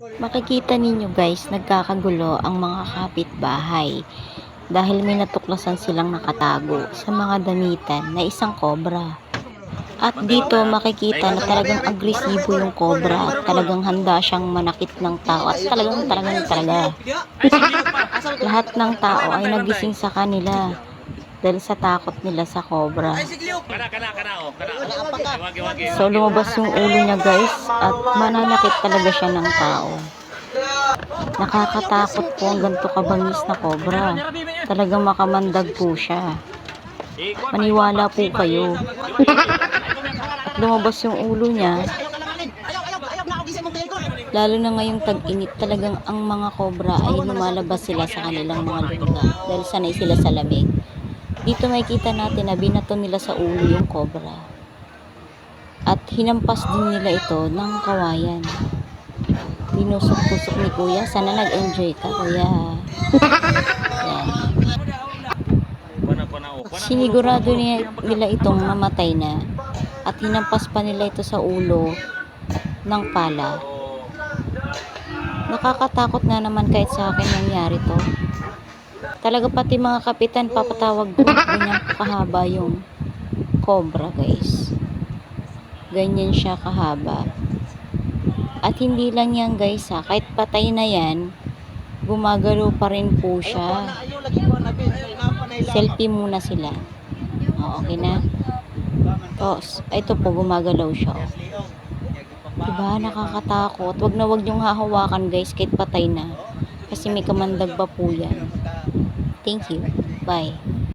Makikita ninyo guys, nagkakagulo ang mga kapitbahay dahil may natuklasan silang nakatago sa mga damitan na isang kobra. At dito makikita na talagang agresibo yung kobra. Talagang handa siyang manakit ng tao at talagang talagang talaga. Lahat ng tao ay nagising sa kanila dahil sa takot nila sa oh. Wagi. So lumabas yung ulo niya guys at mananakit talaga siya ng tao. Nakakatakot po ang ganito kabangis na kobra. Talagang makamandag po siya. Maniwala po kayo. At lumabas yung ulo niya. Lalo na ngayong tag-init, talagang ang mga kobra ay lumalabas sila sa kanilang mga lugar dahil sanay sila sa lamig. Dito makikita natin na binato nila sa ulo yung kobra. At hinampas din nila ito ng kawayan. Tinusok-tusok ni kuya. Sana nag-enjoy ka kuya. Sinigurado niya, nila itong mamatay na. At hinampas pa nila ito sa ulo ng pala. Nakakatakot nga naman kahit sa akin nangyari to. Talaga pati mga kapitan papatawag ko ganyan kahaba yung cobra guys. Ganyan siya kahaba. At hindi lang yan guys ha, kahit patay na yan, gumagalaw pa rin po siya. Selfie muna sila. O, okay na. Tapos, ito po, gumagalaw siya. oh. Diba, nakakatakot. Wag na wag yung hahawakan guys, kahit patay na. Kasi may kamandag pa po yan. Thank you. Bye.